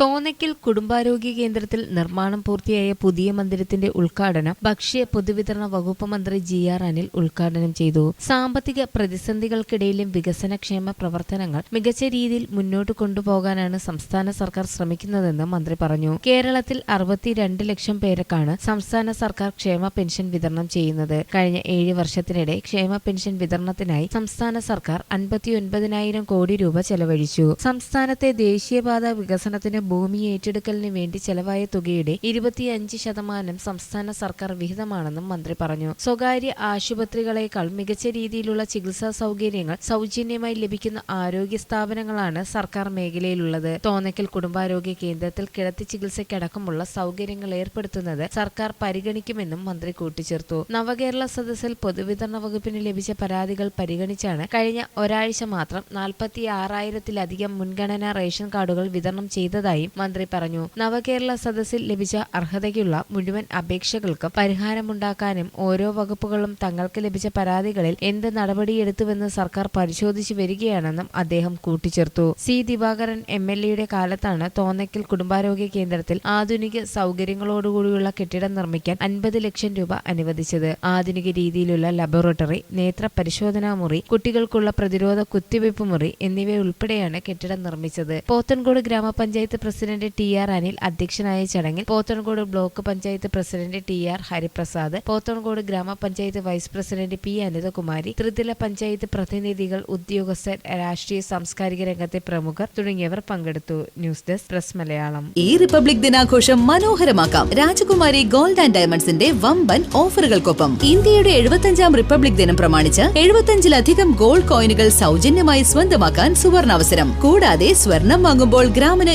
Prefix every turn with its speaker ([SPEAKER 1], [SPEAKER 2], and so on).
[SPEAKER 1] തോന്നയ്ക്കൽ കുടുംബാരോഗ്യ കേന്ദ്രത്തിൽ നിർമ്മാണം പൂർത്തിയായ പുതിയ മന്ദിരത്തിന്റെ ഉദ്ഘാടനം ഭക്ഷ്യ പൊതുവിതരണ വകുപ്പ് മന്ത്രി ജി ആർ അനിൽ ഉദ്ഘാടനം ചെയ്തു. സാമ്പത്തിക പ്രതിസന്ധികൾക്കിടയിലും വികസനക്ഷേമ പ്രവർത്തനങ്ങൾ മികച്ച രീതിയിൽ മുന്നോട്ട് കൊണ്ടുപോകാനാണ് സംസ്ഥാന സർക്കാർ ശ്രമിക്കുന്നതെന്ന് മന്ത്രി പറഞ്ഞു. കേരളത്തിൽ അറുപത്തിരണ്ട് ലക്ഷം പേർക്കാണ് സംസ്ഥാന സർക്കാർ ക്ഷേമ പെൻഷൻ വിതരണം ചെയ്യുന്നത്. കഴിഞ്ഞ ഏഴ് വർഷത്തിനിടെ ക്ഷേമ പെൻഷൻ വിതരണത്തിനായി സംസ്ഥാന സർക്കാർ അൻപത്തിയൊൻപതിനായിരം കോടി രൂപ ചെലവഴിച്ചു. സംസ്ഥാനത്തെ ദേശീയപാത വികസനത്തിന് ഭൂമി ഏറ്റെടുക്കലിന് വേണ്ടി ചെലവായ തുകയുടെ ഇരുപത്തിയഞ്ച് ശതമാനം സംസ്ഥാന സർക്കാർ വിഹിതമാണെന്നും മന്ത്രി പറഞ്ഞു. സ്വകാര്യ ആശുപത്രികളെക്കാൾ മികച്ച രീതിയിലുള്ള ചികിത്സാ സൗകര്യങ്ങൾ സൗജന്യമായി ലഭിക്കുന്ന ആരോഗ്യ സ്ഥാപനങ്ങളാണ് സർക്കാർ മേഖലയിലുള്ളത്. തോന്നയ്ക്കൽ കുടുംബാരോഗ്യ കേന്ദ്രത്തിൽ കിടത്തി ചികിത്സയ്ക്കടക്കമുള്ള സൗകര്യങ്ങൾ ഏർപ്പെടുത്തുന്നത് സർക്കാർ പരിഗണിക്കുമെന്നും മന്ത്രി കൂട്ടിച്ചേർത്തു. നവകേരള സദസ്സിൽ പൊതുവിതരണ വകുപ്പിന് ലഭിച്ച പരാതികൾ പരിഗണിച്ചാണ് കഴിഞ്ഞ ഒരാഴ്ച മാത്രം നാൽപ്പത്തി ആറായിരത്തിലധികം മുൻഗണനാ റേഷൻ കാർഡുകൾ വിതരണം ചെയ്തതായും മന്ത്രി പറഞ്ഞു. നവകേരള സദസ്സിൽ ലഭിച്ച അർഹതയ്ക്കുള്ള മുഴുവൻ അപേക്ഷകൾക്ക് പരിഹാരമുണ്ടാക്കാനും ഓരോ വകുപ്പുകളും തങ്ങൾക്ക് ലഭിച്ച പരാതികളിൽ എന്ത് നടപടിയെടുത്തുവെന്ന് സർക്കാർ പരിശോധിച്ചു വരികയാണെന്നും അദ്ദേഹം കൂട്ടിച്ചേർത്തു. സി ദിവാകരൻ എം എൽ എയുടെ കാലത്താണ് തോന്നയ്ക്കൽ കുടുംബാരോഗ്യ കേന്ദ്രത്തിൽ ആധുനിക സൗകര്യങ്ങളോടുകൂടിയുള്ള കെട്ടിടം നിർമ്മിക്കാൻ അൻപത് ലക്ഷം രൂപ അനുവദിച്ചത്. ആധുനിക രീതിയിലുള്ള ലബോറട്ടറി നേത്ര പരിശോധനാ മുറി കുട്ടികൾക്കുള്ള പ്രതിരോധ കുത്തിവയ്പ് മുറി എന്നിവയുൾപ്പെടെയാണ് കെട്ടിടം നിർമ്മിച്ചത്. പോത്തൻകോട് ഗ്രാമപഞ്ചായത്ത് പ്രസിഡന്റ് ടി ആർ അനിൽ അധ്യക്ഷനായ ചടങ്ങിൽ Pothencode block panchayat president T R Hariprasad Pothencode ഗ്രാമപഞ്ചായത്ത് വൈസ് പ്രസിഡന്റ് പി അനിതകുമാരി ത്രിതല പഞ്ചായത്ത് പ്രതിനിധികൾ ഉദ്യോഗസ്ഥർ രാഷ്ട്രീയ സാംസ്കാരിക രംഗത്തെ പ്രമുഖർ തുടങ്ങിയവർ പങ്കെടുത്തു. News desk press Malayalam.
[SPEAKER 2] ഈ റിപ്പബ്ലിക് ദിനാഘോഷം മനോഹരമാക്കാം. രാജകുമാരി ഗോൾഡ് ആൻഡ് ഡയമണ്ട്സിന്റെ വമ്പൻ ഓഫറുകൾക്കൊപ്പം ഇന്ത്യയുടെ എഴുപത്തഞ്ചാം റിപ്പബ്ലിക് ദിനം പ്രമാണിച്ച് എഴുപത്തഞ്ചിലധികം ഗോൾഡ് കോയിനുകൾ സൗജന്യമായി സ്വന്തമാക്കാൻ സുവർണാവസരം. കൂടാതെ സ്വർണം വാങ്ങുമ്പോൾ ഗ്രാമിന്